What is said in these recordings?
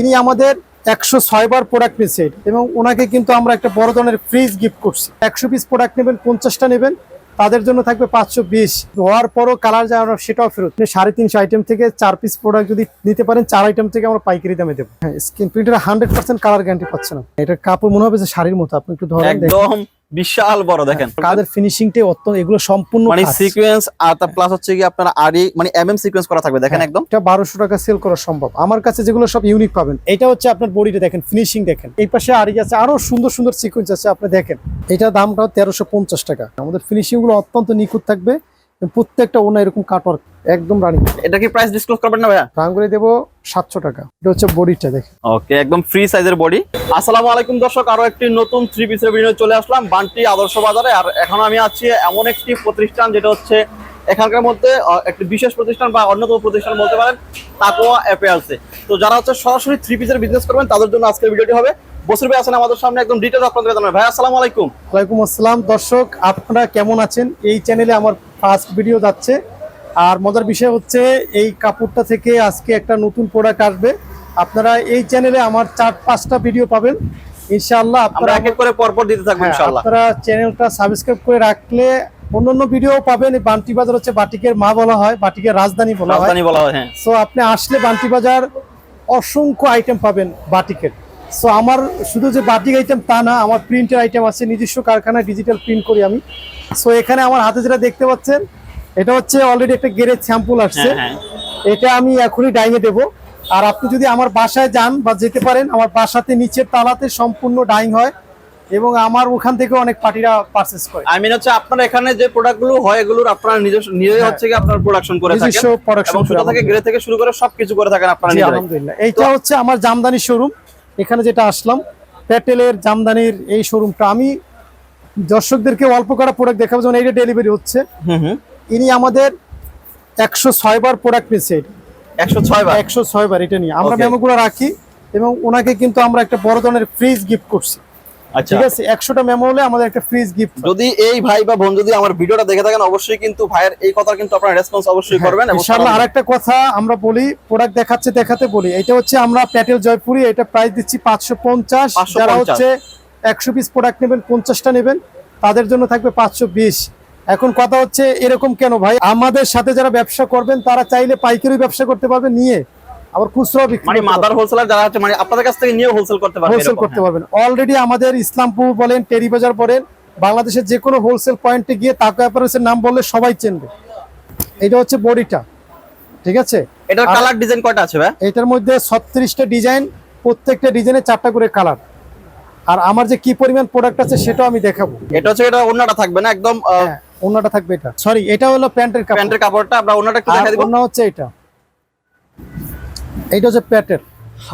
ইনি আমাদের একশো ছয় বার প্রোডাক্ট নিয়েছে এবং ওনাকে কিন্তু আমরা একটা বড় ধরনের ফ্রিজ গিফট করছি। একশো পিস প্রোডাক্ট নেবেন, পঞ্চাশটা নেবেন, তাদের জন্য থাকবে পাঁচশো বিশ। হওয়ার পরও কালার যায় আমরা সেটাও ফেরত। সাড়ে তিনশো আইটেম থেকে চার পিস প্রোডাক্ট যদি নিতে পারেন, চার আইটেম থেকে আমরা পাইকারি দামে দেবো। হ্যাঁ স্ক্রিন প্রিন্টের হান্ড্রেড পার্সেন্ট কালার গ্যারান্টি পাচ্ছে না। এটা কাপড় মনে হবে যে শাড়ির মতো, আপনি একটু ধরেন বিশাল বড় দেখেন। কাদের ফিনিশিংটাই অত্যন্ত এগুলো সম্পূর্ণ মানে সিকোয়েন্স আর তার প্লাস হচ্ছে কি আপনার আর মানে এমএম সিকোয়েন্স করা থাকবে দেখেন হ্যাঁ, একদম। এটা 1200 টাকা সেল করা সম্ভব। আমার কাছে যেগুলো সব ইউনিক পাবেন এটা হচ্ছে আপনার বডিটা দেখেন ফিনিশিং দেখেন। এই পাশে আরি আছে আরও সুন্দর সুন্দর সিকোয়েন্স আছে আপনি দেখেন। এটা দামটাও তেরোশো পঞ্চাশ টাকা। আমাদের ফিনিশিংগুলো অত্যন্ত নিখুঁত থাকবে। প্রত্যেকটা ওনা এরকম কাটওয়ার্ক একদম রানিং এটা কি প্রাইস ডিসক্লোজ করবেন না ভাইয়া? রাঙ্গুলি দেবো সাতশো টাকা। এটা হচ্ছে বডিটা দেখেন। ওকে একদম ফ্রি সাইজের বডি আসসালামু আলাইকুম দর্শক আরও একটি নতুন থ্রি পিসের ভিডিও চলে আসলাম বান্টি আদর্শ বাজারে। আর এখন আমি আছি এমন একটি প্রতিষ্ঠান যেটা হচ্ছে এখানকার মধ্যে একটি বিশেষ প্রতিষ্ঠান বা অন্যতম প্রতিষ্ঠান বলতে পারেন তাকোয়া অ্যাপেয়ার্সে। তো যারা হচ্ছে সরাসরি থ্রি পিসের বিজনেস করবেন তাদের জন্য আজকের ভিডিওটি হবে। বসির ভাই আছেন আমাদের সামনে একদম ডিটেলস আপনাদের জানাবেন। ভাই আসসালামু আলাইকুম। ওয়ালাইকুম আসসালাম। দর্শক আপনারা কেমন আছেন? এই চ্যানেলে আমার ফার্স্ট ভিডিও যাচ্ছে। আর মজার বিষয় হচ্ছে এই কাপড়টা থেকে আজকে একটা নতুন প্রোডাক্ট আসবে। আপনারা এই চ্যানেলে আমার চার পাঁচটা ভিডিও পাবেন। ইনশাআল্লাহ আপনারা এক এক করে পরপর দিতে থাকব হ্যাঁ, ইনশাআল্লাহ। আপনারা চ্যানেলটা সাবস্ক্রাইব করে রাখলে অন্যান্য ভিডিও পাবেন। বান্টি বাজার হচ্ছে বাটিকের মা বলা হয় বাটিকের রাজধানী বলা হয়। রাজধানী বলা হয় হ্যাঁ। সো আপনি আসলে বান্টি বাজার অসংখ্য আইটেম পাবেন বাটিকের। সো আমার শুধু যে বাটিক আইটেম তা না আমার প্রিন্টের আইটেম আছে নিজস্ব কারখানায় ডিজিটাল প্রিন্ট করি আমি। সো এখানে আমার হাতে যেটা দেখতে পাচ্ছেন এটা হচ্ছে অলরেডি একটা গেরেজ স্যাম্পল আসছে। হ্যাঁ হ্যাঁ। এটা আমি এখনই ডাইনে দেব। আর আপনি যদি আমার বাসায় যান বা যেতে পারেন আমার বাসাতে নিচের তালাতে সম্পূর্ণ ডাইং হয় এবং আমার ওখান থেকে অনেক পার্টিরা পারচেস করে। আই মিন হচ্ছে আপনার এখানে যে প্রোডাক্টগুলো হয় এগুলোর আপনারা নিজস্ব নিজে হ্যাঁ। হচ্ছে কি আপনার প্রোডাকশন করে থাকেন। নিজস্ব প্রোডাকশন থেকে গ্রে থেকে শুরু করে সবকিছু করে থাকেন আপনারা আলহামদুলিল্লাহ। এইটা হচ্ছে আমার জামদানি শোরুম এখানে যেটা আসলাম প্যাটেলের জামদানির এই শোরুমটা। আমি দর্শকদেরকে অল্প করা প্রোডাক্ট দেখাবো যেমন এইটা ডেলিভারি হচ্ছে। ইনি আমাদের একশো ছয় বার প্রোডাক্ট নিচ্ছে একশো ছয় বার? একশো ছয় বার এটা নিয়ে। আমরা. মেমোগুলো রাখি এবং ওনাকে কিন্তু আমরা একটা বড় ধরনের ফ্রিজ গিফট করছি। ঠিক আছে একশোটা মেমো হলে আমাদের একটা ফ্রিজ গিফট যদি এই ভাই বা বোন যদি আমার ভিডিওটা দেখে থাকেন অবশ্যই কিন্তু ভাইয়ের এই কথা কিন্তু আপনারা রেসপন্স অবশ্যই করবেন ইনশাআল্লাহ আরেকটা কথা আমরা বলি প্রোডাক্ট দেখাচ্ছে দেখাতে বলি। এটা হচ্ছে আমরা প্যাটেল জয়পুরি এটা প্রাইস দিচ্ছি পাঁচশো পঞ্চাশ। 550 যারা হচ্ছে একশো পিস প্রোডাক্ট নেবেন পঞ্চাশটা নেবেন তাদের জন্য থাকবে পাঁচশো বিশ। এখন কথা হচ্ছে এরকম কেন ভাই? আমাদের সাথে যারা ব্যবসা করবেন তারা চাইলে পাইকারি ব্যবসা করতে পারবে নিয়ে। আবার খুচরাও বিক্রি মানে মাদার হোলসেলার যারা আছে মানে আপনাদের কাছ থেকে নিয়ে হোলসেল করতে পারবেন হোলসেল করতে। পারবেন। অলরেডি আমাদের ইসলামপুর বলেন টেরিবাজার বলেন বাংলাদেশের যে কোনো হোলসেল পয়েন্টে গিয়ে তাকে অ্যাপারেন্সের নাম বললে সবাই চেনবে। এটা হচ্ছে বডিটা ঠিক আছে? এটার কালার ডিজাইন কয়টা আছে ভাই? এটার মধ্যে ছত্রিশটা ডিজাইন প্রত্যেকটা ডিজাইনে চারটা করে কালার আর আমার যে কি পরিমাণ প্রোডাক্ট আছে সেটাও আমি দেখাবো। এটা হচ্ছে এটা ওন্নাটা থাকবে না একদম হ্যাঁ অন্যটা থাকবে এটা। সরি এটা হলো প্যান্টের কাপড়। প্যান্টের কাপড়টা আমরা ওন্নাটা একটু দেখা দিব। অন্য হচ্ছে এটা। এটা হচ্ছে প্যাটের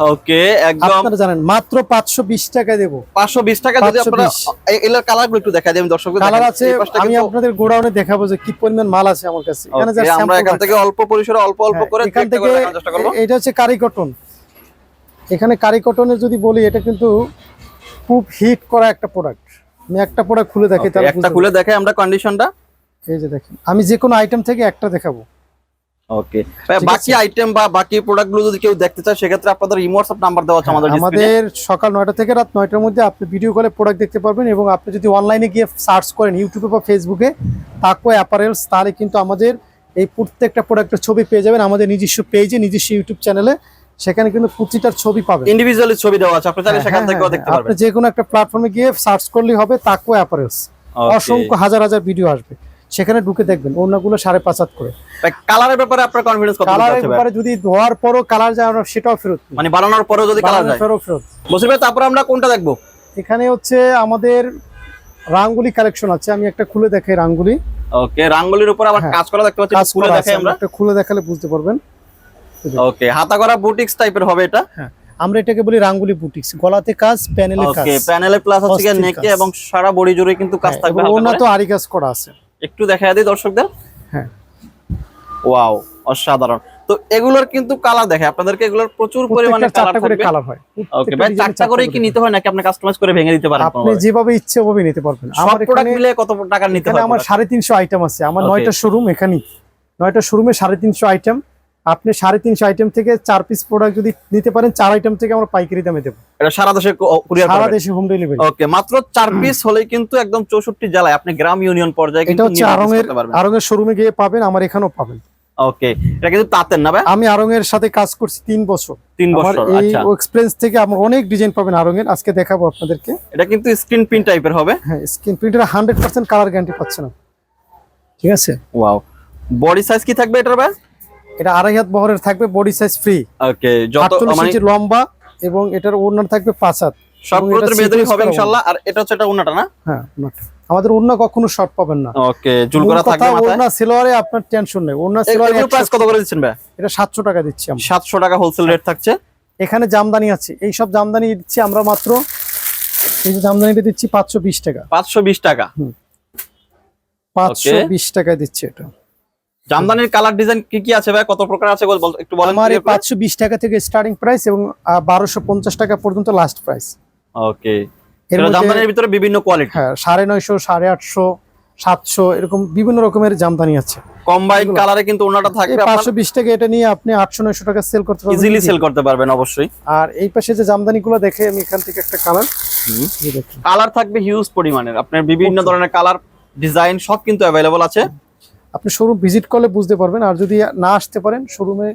ওকে একদম। আপনারা জানেন মাত্র পাঁচশো বিশ টাকায় দেবো। 520 টাকা যদি আপনারা 520 এগুলোর কালারগুলো একটু দেখা দিই আমি দর্শকদের কালার আছে আমি আপনাদের গোডাউনে দেখাবো যে কি পরিমাণ মাল আছে আমার কাছে। এখানে যা আমরা এখান থেকে অল্প পরিসরে অল্প অল্প হ্যাঁ, করে এখান থেকে এটা হচ্ছে কারি কটন এখানে কারি কটনের যদি বলি এটা কিন্তু খুব হিট করা একটা প্রোডাক্ট আমি একটা প্রোডাক্ট খুলে দেখি তাহলে একটা খুলে দেখাই আমরা কন্ডিশনটা এই যে দেখেন আমি যে কোনো আইটেম থেকে একটা দেখাবো। ওকে বাকি আইটেম বা বাকি যদি কেউ দেখতে চায় সেক্ষেত্রে আপনাদের হোয়াটসঅ্যাপ নাম্বার দেওয়া আছে আমাদের আমাদের সকাল নয়টা থেকে রাত নয়টার মধ্যে আপনি ভিডিও কলে প্রোডাক্ট দেখতে পারবেন এবং আপনি যদি অনলাইনে গিয়ে সার্চ করেন ইউটিউবে বা ফেসবুকে তাকো অ্যাপারেলস তাহলে কিন্তু আমাদের এই প্রত্যেকটা প্রোডাক্টের ছবি পেয়ে যাবেন আমাদের নিজস্ব পেজে নিজস্ব ইউটিউব চ্যানেলে সেখানে কিন্তু প্রতিটার ছবি পাবেন। ইন্ডিভিজুয়ালি ছবি দেওয়া আছে আপনি চাইলে হ্যাঁ, সেখান হ্যাঁ, থেকেও হ্যাঁ, আপনি যে কোনো একটা প্ল্যাটফর্মে গিয়ে সার্চ করলেই হবে তাকো অ্যাপারেলস অসংখ্য হাজার হাজার ভিডিও আসবে। সেখানে ঢুকে দেখবেন অন্যগুলো সাড়ে পাঁচ হাত করে। কালারের ব্যাপারে আপনার কনফিডেন্স কত কালারের ব্যাপারে যদি ধোয়ার পরও কালার যায় আমরা সেটাও ফেরত মানে বানানোর পরেও যদি কালার যায়? ফেরত। বসির ভাই তারপরে আমরা কোনটা দেখব? এখানে হচ্ছে আমাদের রাঙ্গুলি কালেকশন আছে। আমি একটা খুলে দেখাই রাঙ্গুলি। ওকে রাঙ্গলির উপর আবার হ্যাঁ, কাজ করা দেখতে পাচ্ছি খুলে আছে, দেখাই আমরা। একটা খুলে দেখালে বুঝতে পারবেন। ওকে হাতা করা বুটিক্স টাইপের হবে এটা? হ্যাঁ আমরা এটাকে বলি রাঙ্গুলি বুটিক্স গলাতে কাজ প্যানেলে কাজ। ওকে প্যানেলে প্লাস হচ্ছে অস্থির নেকে এবং সারা বডি জুড়ে কিন্তু কাজ হ্যাঁ, থাকবে ওনা তো আরি কাজ করা আছে। একটু দেখা দিই দর্শকদের। হ্যাঁ। ওয়াও অসাধারণ। তো এগুলোর কিন্তু কালার দেখে আপনাদেরকে এগুলোর প্রচুর পরিমাণে কালার করে থাকবে। কালার হয়। ওকে ভাই চারটা করে কি নিতে হয় নাকি আপনি কাস্টমাইজ করে ভেঙে দিতে পারেন আপনি যেভাবে ইচ্ছে ওভাবে নিতে পারবেন। আমার প্রোডাক্ট মিলে কত টাকা নিতে হয় আমার product? সাড়ে তিনশো আইটেম আছে। আমার Okay. নয়টা শোরুম এখানেই। 9টা শোরুমে সাড়ে তিনশো আইটেম আপনি সাড়ে তিনশো আইটেম থেকে চার পিস প্রোডাক্ট যদি নিতে পারেন চার আইটেম থেকে আমরা পাইকারি দামে দেবো। এটা সারা দেশে সারা দেশে হোম ডেলিভারি ওকে মাত্র চার পিস হলেই কিন্তু একদম চৌষট্টি জেলায় আপনি গ্রাম ইউনিয়ন পর্যায়ে এটা কিন্তু হচ্ছে আরঙের আরঙের শোরুমে গিয়ে পাবেন আমার এখানেও পাবেন। ওকে এটা কিন্তু তাঁতের না ভাই? আমি আরঙের সাথে কাজ করছি তিন বছর। তিন বছর এই আচ্ছা। এক্সপিরিয়েন্স থেকে আমার অনেক ডিজাইন পাবেন আরঙের আজকে দেখাবো আপনাদেরকে। এটা কিন্তু স্ক্রিন প্রিন্ট টাইপের হবে। হ্যাঁ স্ক্রিন প্রিন্টের হান্ড্রেড পার্সেন্ট কালার গ্যারান্টি পাচ্ছেন আপনি। ঠিক আছে? ওয়াও বডি সাইজ কি থাকবে এটার ভাই? এটা আড়াই হাত বহরের থাকবে বডি সাইজ ফ্রি ওকে যত মানে লম্বা এবং এটার ওনার থাকবে পাঁচ হাত। সব এবং মেয়েদেরই হবে ইনশাআল্লাহ আর এটা হচ্ছে এটা উন্নাটা না? হ্যাঁ ওড়নাটা। আমাদের ওড়না কখনো শর্ট পাবেন না। ওকে চুল করা থাকবে মাথায়? ওড়না সিলোয়ারে আপনার টেনশন নেই। ওড়না সিলোয়ারে এগুলো প্রাইস কত করে দিচ্ছেন ভাই? এটা সাতশো টাকা দিচ্ছি আমরা। সাতশো টাকা হোলসেল রেট থাকছে? এখানে জামদানি আছে। এই সব জামদানি দিচ্ছি আমরা মাত্র এই যে জামদানিটা দিচ্ছি পাঁচশো বিশ টাকা। পাঁচশো বিশ টাকা। পাঁচশো বিশ টাকায় দিচ্ছি এটা। জামদানির কালার ডিজাইন কি কি আছে ভাই? কত প্রকার আছে একটু বলেন আমার এই পাঁচশো বিশ টাকা থেকে স্টার্টিং প্রাইস এবং বারোশো পঞ্চাশ টাকা পর্যন্ত লাস্ট প্রাইস ওকে এর জামদানির ভিতরে বিভিন্ন কোয়ালিটি হ্যাঁ সাড়ে নয়শো সাড়ে আটশো সাতশো এরকম বিভিন্ন রকমের জামদানি আছে। কম্বাইন। কালারে কিন্তু ওনাটা থাকবে পাঁচশো বিশ টাকা এটা নিয়ে আপনি আটশো নয়শো টাকা সেল করতে পারবেন। ইজিলি সেল করতে পারবেন অবশ্যই। আর এই পাশে যে জামদানি গুলো দেখে আমি এখান থেকে একটা কালার কালার থাকবে হিউজ পরিমাণের। আপনার বিভিন্ন ধরনের কালার ডিজাইন সব কিন্তু অ্যাভেলেবল আছে। আপনি শোরুম ভিজিট করলে বুঝতে পারবেন আর যদি না আসতে পারেন শোরুমে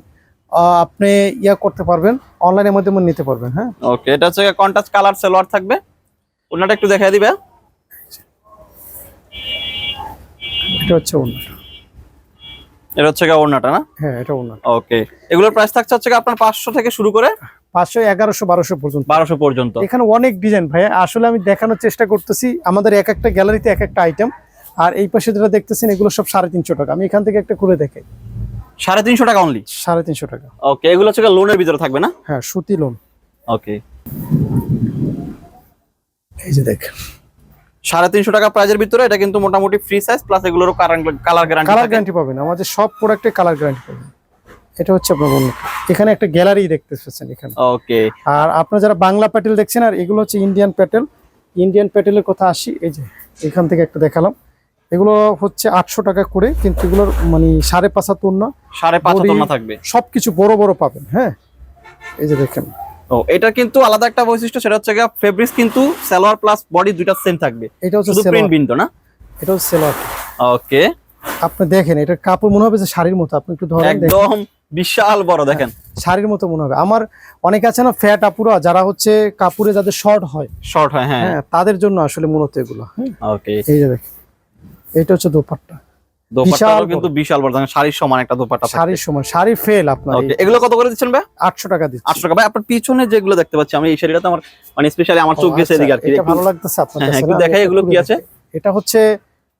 আপনি ইয়া করতে পারবেন অনলাইনের মাধ্যমে নিতে পারবেন হ্যাঁ। ওকে এটা হচ্ছে কন্ট্রাস্ট কালার সেলোয়ার থাকবে। ওনাটা একটু দেখাই দিবে। এটা হচ্ছে ওনাটা এটা হচ্ছে গিয়ে ওড়নাটা না? হ্যাঁ এটা ওনাটা ওকে এগুলোর প্রাইস থাকছে হচ্ছে আপনার পাঁচশো থেকে শুরু করে পাঁচশো এগারোশো বারোশো পর্যন্ত। বারোশো পর্যন্ত। এখানে অনেক ডিজাইন ভাই আসলে আমি দেখানোর চেষ্টা করতেছি। আমাদের এক একটা গ্যালারিতে এক একটা আইটেম আর এই পাশে যেটা দেখতেছেন এগুলো সব সাড়ে তিনশো টাকা। আমি এখান থেকে একটা খুলে দেখাই। সাড়ে তিনশো টাকা অনলি সাড়ে তিনশো টাকা। ওকে এগুলো হচ্ছে লোনের ভিতরে থাকবে না? হ্যাঁ সুতি লোন ওকে এই যে দেখ। সাড়ে তিনশো টাকা প্রাইজের ভিতরে এটা কিন্তু মোটামুটি ফ্রি সাইজ প্লাস এগুলোর কালার কালার গ্যারান্টি গ্যারান্টি পাবেন। আমাদের সব প্রোডাক্টে কালার গ্যারান্টি পাবেন। এটা হচ্ছে আপনার অন্য। এখানে একটা গ্যালারি দেখতে পাচ্ছেন এখানে। ওকে আর আপনারা যারা বাংলা প্যাটেল দেখছেন আর এগুলো হচ্ছে ইন্ডিয়ান প্যাটেল ইন্ডিয়ান প্যাটেলের কথা আসি এই যে এখান থেকে একটা দেখালাম। এগুলো হচ্ছে আটশো টাকা করে কিন্তু এগুলোর মানে সাড়ে পাঁচ হাত সাড়ে পাঁচ হাত থাকবে। সবকিছু বড় বড় পাবেন হ্যাঁ? এই যে দেখেন। ও এটা কিন্তু আলাদা একটা বৈশিষ্ট্য সেটা হচ্ছে গিয়ে ফেব্রিক্স কিন্তু সালোয়ার প্লাস বডি দুইটা সেম থাকবে। এটা হচ্ছে প্রিন্ট সেলোয়ার। বিন তো না? এটা হচ্ছে সেলোয়ার। ওকে। আপনি দেখেন এটা কাপড় মনে হবে যে শাড়ির মতো আপনি একটু ধরেন একদম বিশাল বড় দেখেন। শাড়ির মতো মনে হবে। আমার অনেকে আছে না ফ্যাট আপুরা যারা হচ্ছে কাপড়ে যাদের শর্ট হয়। শর্ট হয় হ্যাঁ। হ্যাঁ তাদের জন্য আসলে মূলত এগুলো হ্যাঁ। ওকে। এই যে দেখেন। এটা হচ্ছে দোপাট্টা। দোপাট্টাও কিন্তু বিশাল বড় দেখেন শাড়ির সমান একটা দোপাট্টা শাড়ির সময় শাড়ি ফেল আপনার এগুলো কত করে দিচ্ছেন ভাই? টাকা দিচ্ছি। টাকা। ভাই আপনার পিছনে যেগুলো দেখতে পাচ্ছি আমি এই শাড়িটা তো আমার মানে স্পেশালি আমার চোখ গেছে আচ্ছা, এদিকে আর কি। ভালো লাগতেছে আপনার হ্যাঁ, কাছে একটু দেখাই এগুলো কি আছে? এটা হচ্ছে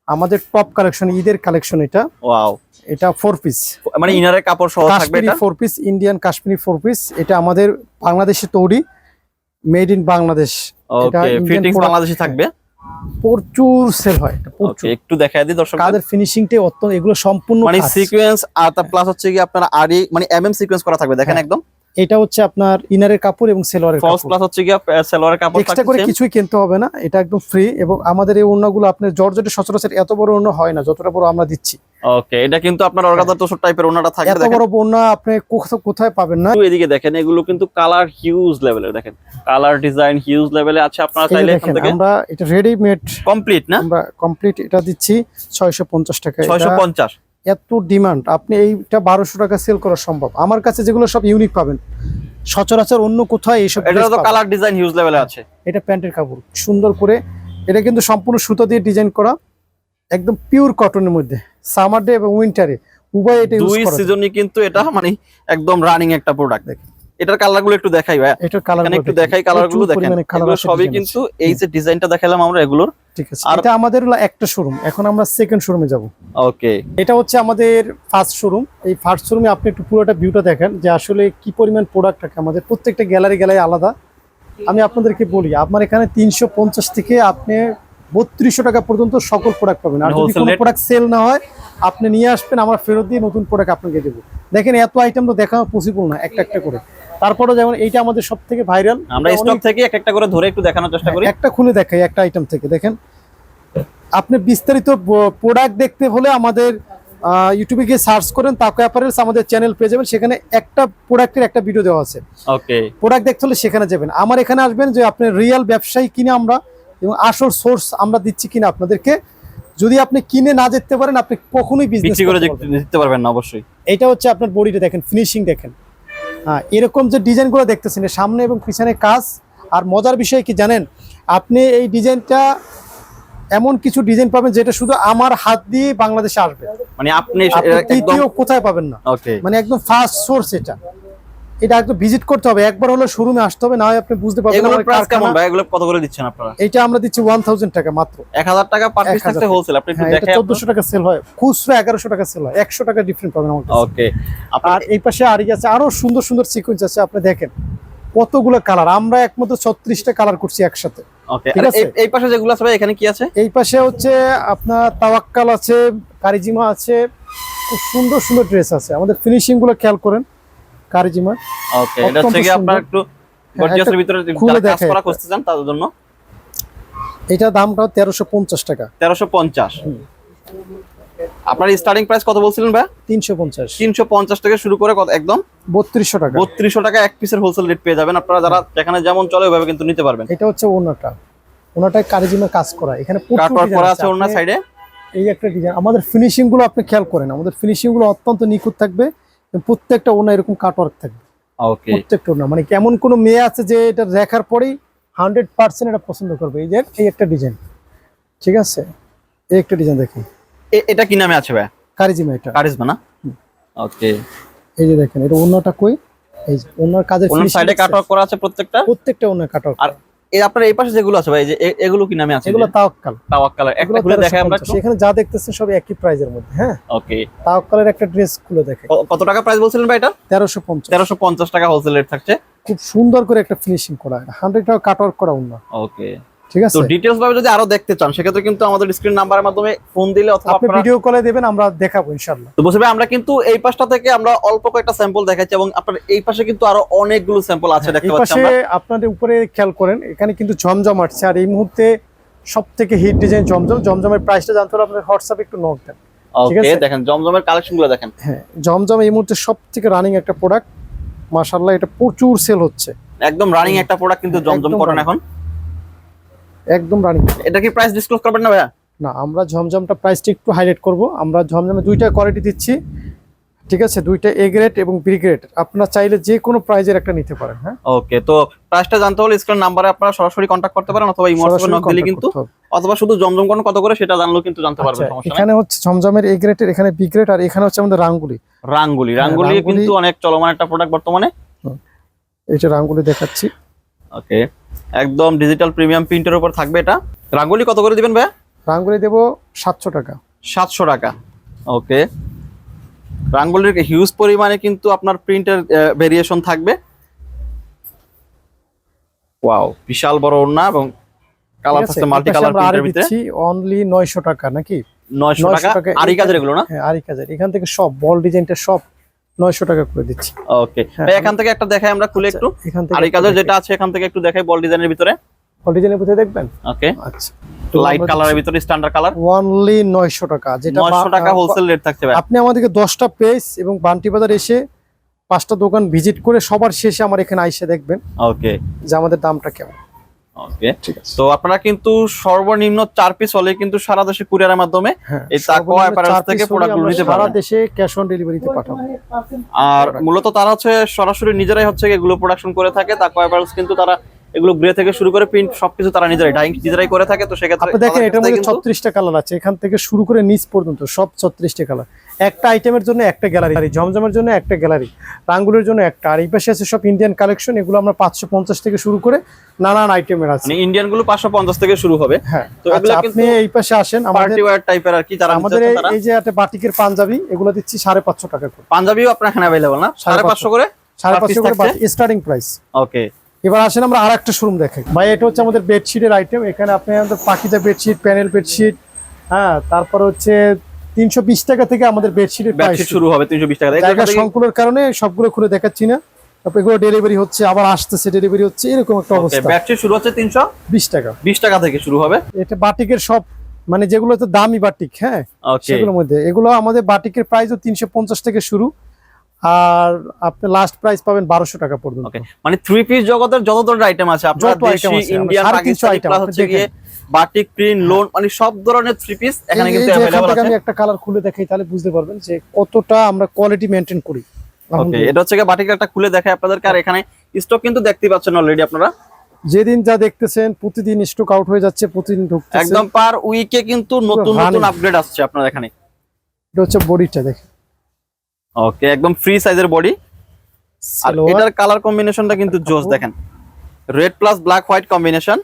আমাদের টপ কালেকশন ঈদের কালেকশন এটা। ওয়াও এটা ফোর পিস মানে ইনারের কাপড় সহ থাকবে এটা? Four piece Indian Kashmiri four piece এটা আমাদের বাংলাদেশে তৈরি মেড ইন বাংলাদেশ। এটা ফিটিংস বাংলাদেশে থাকবে? প্রচুর সেল হয় প্রচুর। একটু দেখায় দিই দর্শক কাদের অত্যন্ত এগুলো সম্পূর্ণ মানে। সিকোয়েন্স আর তার প্লাস হচ্ছে কি আপনার আরই মানে এমএম সিকোয়েন্স করা থাকবে দেখেন হ্যাঁ, একদম। এটা হচ্ছে আপনার ইনারের কাপড় এবং সেলোয়ারের ফলস কাপড়। প্লাস হচ্ছে কি সালোয়ারের কাপড় এক্সট্রা করে কিছুই কিনতে হবে না এটা একদম ফ্রি এবং আমাদের এই ওড়নাগুলো আপনার জর্জেটে সচরাচর এত বড় ওড়না হয় না যতটা বড় আমরা দিচ্ছি। ওকে এটা কিন্তু আপনার অর্গাদা তোষর টাইপের ওনাটা থাকবে এত বড় ওড়না আপনি কোথায় পাবেন না? এদিকে দেখেন এগুলো কিন্তু কালার হিউজ লেভেলের দেখেন। কালার ডিজাইন হিউজ লেভেলে আছে আপনারা চাইলে এখান থেকে আমরা এটা রেডিমেড কমপ্লিট না? আমরা কমপ্লিট এটা দিচ্ছি ছয়শো পঞ্চাশ টাকা। ছয়শো এটা পঞ্চাশ। এত ডিমান্ড আপনি এইটা বারোশো টাকা সেল করা সম্ভব। আমার কাছে যেগুলো সব ইউনিক পাবেন। সচরাচর অন্য কোথায় এইসব এটা তো কালার ডিজাইন হিউজ লেভেলে আছে। এটা প্যান্টের কাপড় সুন্দর করে। এটা কিন্তু সম্পূর্ণ সুতো দিয়ে ডিজাইন করা। একদম পিওর কটনের মধ্যে সামার ডে এবং উইন্টারে উভয় এটা ইউজ দুই। সিজনই কিন্তু এটা মানে একদম রানিং একটা প্রোডাক্ট দেখেন। এটার কালারগুলো একটু দেখাই ভাই এটার কালার একটু দেখাই কালারগুলো দেখেন। এগুলো সবই কিন্তু এই যে ডিজাইনটা দেখালাম আমরা এগুলোর। ঠিক আছে। আর- এটা আমাদের হলো একটা শোরুম এখন আমরা সেকেন্ড শোরুমে যাব। ওকে। এটা হচ্ছে আমাদের ফার্স্ট শোরুম এই ফার্স্ট শোরুমে আপনি একটু পুরোটা ভিউটা দেখেন যে আসলে কি পরিমাণ প্রোডাক্ট থাকে আমাদের প্রত্যেকটা গ্যালারি গ্যালারি আলাদা। আমি আপনাদেরকে বলি আপনার এখানে তিনশো পঞ্চাশ থেকে আপনি বত্রিশশো টাকা পর্যন্ত সকল প্রোডাক্ট পাবেন। আর মানে যদি কোনো প্রোডাক্ট সেল না হয় আপনি নিয়ে আসবেন আমরা ফেরত দিয়ে নতুন প্রোডাক্ট আপনাকে দেবো। দেখেন এত আইটেম তো দেখা পসিবল না একটা একটা করে। তারপরে যেমন এইটা আমাদের সব থেকে ভাইরাল আমরা স্টক থেকে এক একটা করে ধরে একটু দেখানোর চেষ্টা করি। একটা খুলে দেখাই একটা আইটেম থেকে। দেখেন আপনি বিস্তারিত প্রোডাক্ট দেখতে হলে আমাদের ইউটিউবে গিয়ে সার্চ করেন তাকো অ্যাপারেলস আমাদের চ্যানেল পেয়ে যাবেন। সেখানে একটা প্রোডাক্টের একটা ভিডিও দেওয়া আছে। ওকে প্রোডাক্ট দেখতে হলে সেখানে যাবেন। আমার এখানে আসবেন যে আপনি রিয়েল ব্যবসায়ী কিনে আমরা এবং আসল সোর্স আমরা দিচ্ছি কিনা আপনাদেরকে। যদি আপনি কিনে না যেতে পারেন আপনি কখনোই বিজনেস করে দিতে- পারবেন না অবশ্যই। এটা হচ্ছে আপনার বডিটা দেখেন ফিনিশিং দেখেন। হ্যাঁ এরকম যে ডিজাইনগুলো দেখতেছেন সামনে এবং পিছনে কাজ। আর মজার বিষয় কি জানেন আপনি এই ডিজাইনটা এমন কিছু ডিজাইন পাবেন যেটা শুধু আমার হাত দিয়ে বাংলাদেশে আসবে। মানে আপনি আপনি কোথায় পাবেন না। মানে একদম ফার্স্ট সোর্স এটা। এটা একদম ভিজিট করতে হবে। একবার হলে শোরুমে আসতে হবে না হয় আপনি বুঝতে পারবেন আমার প্রাইস কেমন ভাই? এগুলো কত করে দিচ্ছেন আপনারা? এটা আমরা দিচ্ছি ওয়ান থাউজেন্ড টাকা মাত্র। এক হাজার টাকা পার পিস 1000 থাকছে হোলসেল আপনি একটু হ্যাঁ দেখেন চোদ্দশো টাকা সেল হয়। খুচরা এগারোশো টাকা সেল হয়। একশো টাকা ডিফারেন্ট পাবেন আমার কাছে। ওকে আর এই পাশে আরই আছে আরও সুন্দর সুন্দর সিকোয়েন্স আছে আপনি দেখেন। কতগুলো কালার আমরা একমাত্র ছত্রিশটা কালার করছি একসাথে। ওকে এই পাশে যেগুলো আছে ভাই এখানে কি আছে? এই পাশে হচ্ছে আপনার তাওয়াক্কাল আছে কারিজিমা আছে খুব সুন্দর সুন্দর ড্রেস আছে। আমাদের ফিনিশিংগুলো খেয়াল করেন। কারিজিমা ওকে এটা হচ্ছে কি আপনার একটু গর্জিয়াসের ভিতরে কাজ করা করতে চান তাদের জন্য। এটা দামটা তেরোশো পঞ্চাশ টাকা। তেরোশো পঞ্চাশ। হুম। আপনার স্টার্টিং প্রাইস কত বলছিলেন ভাই? তিনশো পঞ্চাশ। তিনশো পঞ্চাশ থেকে শুরু করে কত একদম? বত্রিশশো টাকা। বত্রিশশো টাকা এক পিসের হোলসেল রেট পেয়ে যাবেন। আপনারা যারা যেখানে যেমন চলে ওইভাবে কিন্তু নিতে পারবেন। এটা হচ্ছে ওনাটা। ওনাটায় কারিজিমা কাজ করা। এখানে কাটওয়ার্ক করা আছে। ওনার সাইডে এই একটা ডিজাইন আমাদের ফিনিশিংগুলো আপনি খেয়াল করেন। আমাদের ফিনিশিংগুলো অত্যন্ত নিখুঁত থাকবে। প্রত্যেকটা ওনা এরকম কাটওয়ার্ক থাকবে। ওকে প্রত্যেকটা ওনা মানে কেমন কোনো মেয়ে আছে যে এটা দেখার পরেই হান্ড্রেড পার্সেন্ট এটা পছন্দ করবে। এই যে এই একটা ডিজাইন ঠিক আছে? এই একটা ডিজাইন দেখেন এটা কি নামে আছে ভাই কারিজিমা এটা। কারিজমা না? ওকে এই যে দেখেন এটা ওনাটা কই? এই যে ওনার কাজের ওনার সাইডে? কাটওয়ার্ক করা আছে প্রত্যেকটা? প্রত্যেকটা ওনার কাটওয়ার্ক আর এই আপনার এই পাশে যেগুলো আছে ভাই যে এগুলো কি নামে আছে? এগুলো তাওয়াক্কাল। তাওয়াক্কাল। একটা খুলে দেখাই আমরা সেখানে যা দেখতেছেন সব একই প্রাইজের মধ্যে হ্যাঁ? ওকে তাওয়াক্কালের একটা ড্রেস খুলে দেখে কত টাকা প্রাইস বলছিলেন ভাই এটা? তেরোশো পঞ্চাশ। তেরোশো পঞ্চাশ টাকা হোলসেল রেট থাকছে। খুব সুন্দর করে একটা ফিনিশিং করা হান্ড্রেড টাকা কাট ওয়ার্ক করা অন্য। ওকে ঠিক তো আছে? ভাবে যদি আরও দেখতে চান সেক্ষেত্রে কিন্তু আমাদের স্ক্রিন নাম্বারের মাধ্যমে ফোন দিলে অথবা আপনি ভিডিও কলে দেবেন আমরা দেখাবো ইনশাল্লাহ তো বসে আমরা কিন্তু এই পাশটা থেকে আমরা অল্প কয়েকটা স্যাম্পল দেখাচ্ছি এবং আপনার এই পাশে কিন্তু আরও অনেকগুলো স্যাম্পল আছে দেখতে পাচ্ছি আমরা। আপনাদের উপরে খেয়াল করেন এখানে কিন্তু জমজম আসছে। আর এই মুহূর্তে সব থেকে হিট ডিজাইন জমজম জমজমের প্রাইসটা জানতে হলে আপনার হোয়াটসঅ্যাপে একটু নোট দেন ঠিক আছে? দেখেন জমজমের কালেকশনগুলো দেখেন। হ্যাঁ জমজম এই মুহূর্তে সব থেকে রানিং একটা প্রোডাক্ট মাশাল্লাহ এটা প্রচুর সেল হচ্ছে। একদম রানিং একটা প্রোডাক্ট কিন্তু হ্যাঁ, জমজম করেন এখন। একদম রানিং এটা কি প্রাইস ডিসক্লোজ করবেন না ভাইয়া? না আমরা ঝমঝমটা প্রাইসটা একটু হাইলাইট করব। আমরা ঝমঝমে দুইটা কোয়ালিটি দিচ্ছি ঠিক আছে? দুইটা এ গ্রেড এবং বি গ্রেড আপনারা চাইলে যে কোনো প্রাইজের একটা নিতে পারেন হ্যাঁ? ওকে তো প্রাইসটা জানতে হলে স্ক্রিন নাম্বারে আপনারা সরাসরি কন্ট্যাক্ট করতে পারেন অথবা ইমো সরাসরি নক দিলে কিন্তু অথবা শুধু জমজম কোন কত করে সেটা জানলেও কিন্তু জানতে পারবেন আচ্ছা, সমস্যা নাই। এখানে হচ্ছে ঝমঝমের এ গ্রেডের এখানে বি গ্রেড আর এখানে হচ্ছে আমাদের রাঙ্গুলি। রাঙ্গুলি হ্যাঁ, রাঙ্গুলি রাঙ্গুলি- কিন্তু অনেক চলমান একটা প্রোডাক্ট বর্তমানে। এটা রাঙ্গুলি দেখাচ্ছি। ওকে একদম ডিজিটাল প্রিমিয়াম প্রিন্টের উপর থাকবে এটা। রাঙ্গুলি কত করে দিবেন ভাইয়া? রাঙ্গুলি দেবো সাতশো টাকা। সাতশো টাকা। ওকে রাঙ্গুলির হিউজ পরিমাণে কিন্তু আপনার প্রিন্টের ভেরিয়েশন থাকবে। ওয়াও বিশাল বড় ওড়না এবং কালার? থাকছে মাল্টি কালার প্রিন্টের ভিতরে। দিচ্ছি অনলি নয়শো টাকা নাকি? 900 টাকা? টাকা আরি কাজের এগুলো না? হ্যাঁ আরি কাজের। এখান থেকে সব বল ডিজাইনটা সব নয়শো টাকা করে দিচ্ছি। ওকে হ্যাঁ, ভাই এখান থেকে একটা দেখাই আমরা খুলে একটু। এখান থেকে আরি কাজের যেটা আছে এখান থেকে একটু দেখাই বল ডিজাইনের ভিতরে। বল ডিজাইনের ভিতরে দেখবেন? ওকে আচ্ছা। লাইট কালারের ভিতরে স্ট্যান্ডার্ড কালার অনলি নয়শো টাকা যেটা নয়শো বা- টাকা হোলসেল রেট থাকছে ভাই। আপনি আমাদেরকে দশটা পেজ এবং বান্টি বাজার এসে পাঁচটা দোকান ভিজিট করে সবার শেষে আমার এখানে আইসে দেখবেন ওকে যে আমাদের দামটা কেমন। ওকে ঠিক আছে। তো আপনারা কিন্তু সর্বনিম্ন চার পিস হলে কিন্তু সারা দেশে কুরিয়ারের মাধ্যমে হ্যাঁ এই তাকওয়া থেকে সারা দেশে ক্যাশ অন ডেলিভারিতে পাঠাবো। আর মূলত তারা হচ্ছে সরাসরি নিজেরাই হচ্ছে এগুলো প্রোডাকশন করে থাকে তাকওয়া অ্যাপারেলস কিন্তু তারা এগুলো গ্রে থেকে শুরু করে প্রিন্ট সবকিছু তারা নিজেরাই ডাইং নিজেরাই করে থাকে তো সেক্ষেত্রে আপনি দেখেন এটার মধ্যে ছত্রিশটা কালার আছে। এখান থেকে শুরু করে নিচ পর্যন্ত সব ছত্রিশটা কালার একটা আইটেমের জন্য একটা গ্যালারি জমজমের জন্য একটা গ্যালারি রাঙ্গুলের জন্য একটা। আর এই পাশে আছে সব ইন্ডিয়ান কালেকশন এগুলো আমরা পাঁচশো পঞ্চাশ থেকে শুরু করে নানান আইটেমের আছে। মানে ইন্ডিয়ানগুলো পাঁচশো পঞ্চাশ থেকে শুরু হবে। হ্যাঁ। তো এগুলো আচ্ছা, কিন্তু আপনি এই পাশে আসেন টাইপের আর কি যারা আমাদের এই- তারা। যে একটা বাটিকের পাঞ্জাবি এগুলো দিচ্ছি সাড়ে পাঁচশো টাকা করে। পাঞ্জাবিও আপনার এখানে অ্যাভেলেবল না? সাড়ে পাঁচশো করে সাড়ে পাঁচশো করে স্টার্টিং প্রাইস ওকে এবার আসেন আমরা আর একটা শোরুম দেখাই। ভাই এটা হচ্ছে আমাদের বেডশিটের আইটেম এখানে আপনি আমাদের পাখিজা বেডশিট প্যানেল বেডশিট হ্যাঁ তারপর হচ্ছে তিনশো বিশ টাকা থেকে আমাদের বেডশিটের প্রাইস শুরু। হবে তিনশো বিশ টাকা। জায়গা সংকুলের কারণে সবগুলো খুলে দেখাচ্ছি না। তারপর এগুলো ডেলিভারি হচ্ছে আবার আসতেছে ডেলিভারি হচ্ছে এরকম একটা অবস্থা। শুরু হচ্ছে তিনশো বিশ টাকা। বিশ টাকা থেকে শুরু হবে। এটা বাটিকের সব মানে যেগুলো তো দামি বাটিক হ্যাঁ সেগুলোর মধ্যে। এগুলো আমাদের বাটিকের প্রাইসও তিনশো পঞ্চাশ থেকে শুরু। আর আপনি লাস্ট প্রাইস পাবেন বারোশো টাকা পর্যন্ত। মানে থ্রি পিস জগতের যত ধরনের আইটেম আছে আপনার দেশি ইন্ডিয়ান পাকিস্তানি প্লাস হচ্ছে গিয়ে বাটিক প্রিন্ট লোন মানে সব ধরনের থ্রি পিস এখানে কিন্তু অ্যাভেলেবল আছে। আমি একটা কালার খুলে দেখাই তাহলে বুঝতে পারবেন যে কতটা আমরা কোয়ালিটি মেনটেন করি। ওকে এটা হচ্ছে গিয়ে বাটিক একটা খুলে দেখায় আপনাদেরকে আর এখানে স্টক কিন্তু দেখতে পাচ্ছেন অলরেডি আপনারা। যেদিন যা দেখতেছেন প্রতিদিন স্টক আউট হয়ে যাচ্ছে প্রতিদিন ঢুকতেছে। একদম পার উইকে কিন্তু নতুন নতুন। আপগ্রেড আসছে আপনার এখানে। এটা হচ্ছে বডিটা দেখেন। ওকে একদম ফ্রি সাইজের বডি আর এটার কালার কম্বিনেশনটা কিন্তু জোস দেখেন। Red plus black white combination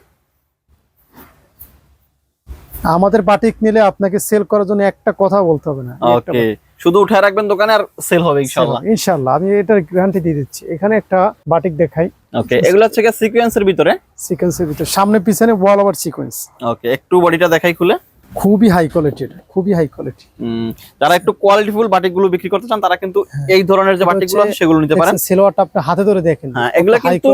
আমাদের বাটিক নিলে আপনাকে সেল করার জন্য একটা কথা বলতে হবে না। ওকে শুধু উঠায় রাখবেন দোকানে আর সেল হবে ইনশাআল্লাহ। ইনশাআল্লাহ। আমি এটার গ্যারান্টি দিয়ে দিচ্ছি। এখানে একটা বাটিক দেখাই। ওকে এগুলো হচ্ছে কি সিকোয়েন্সের ভিতরে। সিকোয়েন্সের ভিতরে। সামনে পিছনে ওয়াল ওভার সিকোয়েন্স ওকে একটু বডিটা দেখাই খুলে। খুবই হাই কোয়ালিটির খুবই হাই কোয়ালিটি যারা একটু কোয়ালিটিফুল বাটিকগুলো বিক্রি করতে চান তারা কিন্তু হ্যাঁ। এই ধরনের যে বাটিকগুলো আছে সেগুলো নিতে পারেন। সেলোয়ারটা আপনি হাতে ধরে দেখেন হ্যাঁ এগুলো কিন্তু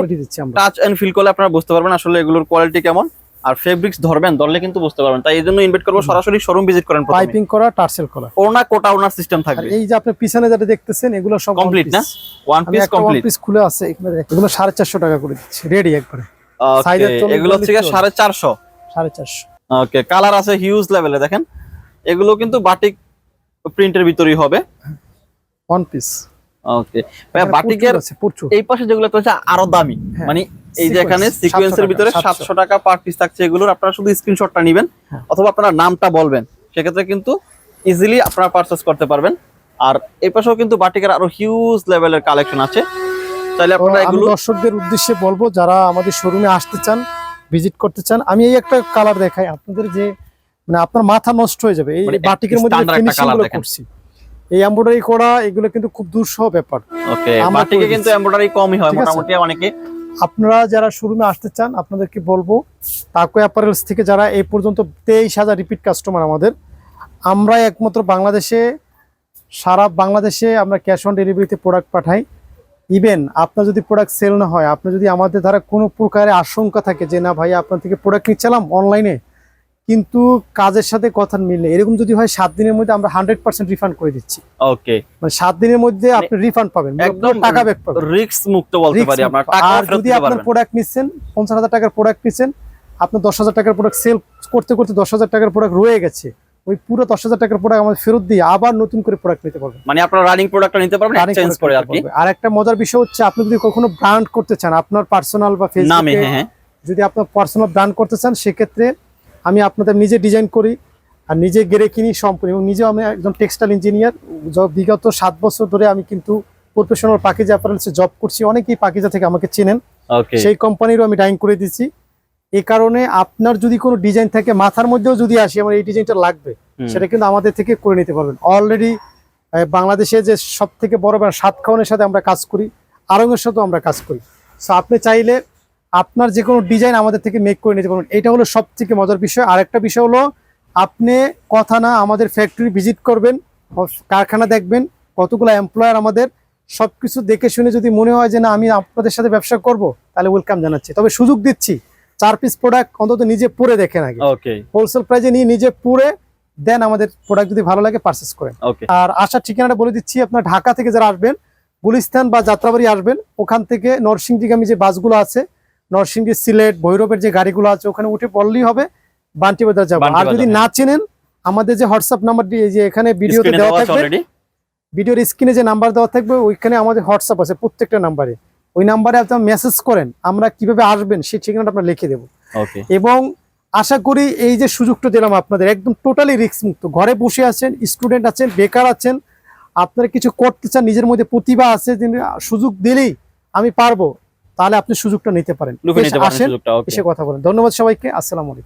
টাচ এন্ড ফিল করলে আপনারা বুঝতে পারবেন আসলে এগুলোর কোয়ালিটি কেমন। আর ফেব্রিক্স ধরবেন ধরলে কিন্তু বুঝতে পারবেন। তাই এই ইনভাইট করব সরাসরি শোরুম ভিজিট করেন পাইপিং করা টার্সেল করা। ওনা কোটা ওনার সিস্টেম থাকবে। এই যে আপনি পিছনে যেটা দেখতেছেন এগুলো সব কমপ্লিট না? ওয়ান পিস কমপ্লিট পিস খুলে আছে এখানে এগুলো 450 টাকা করে দিচ্ছে রেডি একবারে। সাইজের এগুলো হচ্ছে 450 450 ওকে কালার আছে হিউজ লেভেলে দেখেন। এগুলো কিন্তু বাটিক প্রিন্টের ভিতরেই হবে। ওয়ান পিস ওকে বাটিকের এই পাশে যেগুলো তো হচ্ছে আরও দামি। হ্যাঁ। মানে এই যে এখানে সিকোয়েন্সের ভিতরে 700 সাতশো টাকা পার পিস থাকছে এগুলোর। আপনারা শুধু স্ক্রিনশটটা নেবেন হ্যাঁ। অথবা আপনার নামটা বলবেন। সেক্ষেত্রে কিন্তু ইজিলি আপনারা পারচেস করতে পারবেন। আর এই পাশেও কিন্তু বাটিকের আরও হিউজ লেভেলের কালেকশন আছে। চাইলে তো আপনারা এগুলো দর্শকদের উদ্দেশ্যে বলব যারা আমাদের শোরুমে আসতে চান ভিজিট করতে চান আমি এই একটা কালার দেখাই। আপনাদের যে মানে আপনার মাথা নষ্ট হয়ে যাবে। এই মানে বাটিকের মধ্যে standard একটা ফিনিশিং colour গুলো দেখেন। করছি। এই এমব্রয়ডারি করা এগুলো কিন্তু খুব দুঃসহ ব্যাপার। ওকে বাটিকে কিন্তু। এমব্রয়ডারি কমই হয় মোটামুটি অনেকে। আপনারা যারা শোরুমে আসতে চান আপনাদেরকে বলব তাকো অ্যাপারেলস থেকে যারা এই পর্যন্ত তেইশ হাজার রিপিট কাস্টমার আমাদের আমরা একমাত্র বাংলাদেশে সারা বাংলাদেশে আমরা ক্যাশ অন ডেলিভারিতে প্রোডাক্ট পাঠাই। ইভেন আপনার যদি প্রোডাক্ট সেল না হয় আপনার যদি আমাদের দ্বারা কোনো প্রকারের আশঙ্কা থাকে যে না ভাই আপনার থেকে প্রোডাক্ট নিচ্ছিলাম অনলাইনে কিন্তু কাজের সাথে কথা মিললে এরকম যদি হয় সাত দিনের মধ্যে আমরা হান্ড্রেড পার্সেন্ট রিফান্ড করে দিচ্ছি। ওকে মানে সাত দিনের মধ্যে আপনি রিফান্ড পাবেন। মানে একদম টাকা ব্যাক পাবেন। রিস্ক মুক্ত বলতে পারি। আপনার টাকা আর যদি আপনার প্রোডাক্ট নিচ্ছেন পঞ্চাশ হাজার টাকার প্রোডাক্ট নিচ্ছেন আপনার দশ হাজার টাকার প্রোডাক্ট সেল করতে করতে দশ হাজার টাকার প্রোডাক্ট রয়ে গেছে। ওই পুরো দশ হাজার টাকার প্রোডাক্ট আমাদের ফেরত দিয়ে আবার নতুন করে প্রোডাক্ট নিতে পারবেন। মানে আপনার রানিং প্রোডাক্টটা নিতে পারবেন চেঞ্জ করে নিতে আর একটা মজার বিষয় হচ্ছে আপনি যদি কখনো ব্র্যান্ড করতে চান আপনার পার্সোনাল বা ফেসবুকে হ্যাঁ হ্যাঁ। যদি আপনার পার্সোনাল ব্র্যান্ড করতে চান সেক্ষেত্রে আমি আপনাদের নিজে ডিজাইন করি আর নিজে গেড়ে কিনি সম্পূর্ণ। এবং নিজেও আমি একজন টেক্সটাইল ইঞ্জিনিয়ার বিগত সাত বছর ধরে আমি কিন্তু প্রফেশনাল পাকিজা অ্যাপারেলসে জব করছি। অনেকেই পাকিজা থেকে আমাকে চেনেন। ওকে সেই কোম্পানিরও আমি ডাইং করে দিচ্ছি এই কারণে আপনার যদি কোনো ডিজাইন থাকে মাথার মধ্যেও যদি আসি আমার এই ডিজাইনটা লাগবে সেটা কিন্তু আমাদের থেকে করে নিতে পারবেন। অলরেডি বাংলাদেশে যে সব থেকে বড় সাত খাওয়ানের সাথে আমরা কাজ করি আরঙের সাথেও আমরা কাজ করি। সো আপনি চাইলে আপনার যে কোনো ডিজাইন আমাদের থেকে মেক করে নিতে পারবেন। এটা হলো সব থেকে মজার বিষয়। আরেকটা বিষয় হলো আপনি কথা না আমাদের ফ্যাক্টরি ভিজিট করবেন কারখানা দেখবেন কতগুলো এমপ্লয়ার আমাদের সবকিছু দেখে শুনে যদি মনে হয় যে না আমি আপনাদের সাথে ব্যবসা করব তাহলে ওয়েলকাম জানাচ্ছি। তবে সুযোগ দিচ্ছি চার পিস প্রোডাক্ট অন্তত নিজে পরে দেখেন আগে। হোলসেল প্রাইজে নিয়ে নিজে পরে দেন আমাদের প্রোডাক্ট যদি ভালো লাগে পারচেস করেন। আর আসার ঠিকানাটা বলে দিচ্ছি আপনার ঢাকা থেকে যারা আসবেন গুলিস্তান বা যাত্রাবাড়ি আসবেন ওখান থেকে নরসিংদীগামী যে বাসগুলো আছে নরসিংদী সিলেট ভৈরবের যে গাড়িগুলো আছে ওখানে উঠে পড়লেই হবে বান্টি বাজার যাব। আর যদি না চেনেন আমাদের যে হোয়াটসঅ্যাপ নাম্বারটি এই যে এখানে ভিডিওতে দেওয়া থাকবে ভিডিওর স্ক্রিনে যে নাম্বার দেওয়া থাকবে ওইখানে আমাদের হোয়াটসঅ্যাপ আছে প্রত্যেকটা নাম্বারে ওই নাম্বারে আপনার মেসেজ করেন আমরা কীভাবে আসবেন সেই ঠিকানাটা আমরা লিখে দেবো। এবং আশা করি এই যে সুযোগটা দিলাম আপনাদের একদম টোটালি রিস্ক মুক্ত। ঘরে বসে আছেন স্টুডেন্ট আছেন বেকার আছেন আপনারা কিছু করতে চান নিজের মধ্যে প্রতিভা আছে সুযোগ দিলেই আমি পারব তাহলে আপনি সুযোগটা নিতে পারেন। আসেন এসে কথা বলেন। ধন্যবাদ সবাইকে আসসালামু আলাইকুম।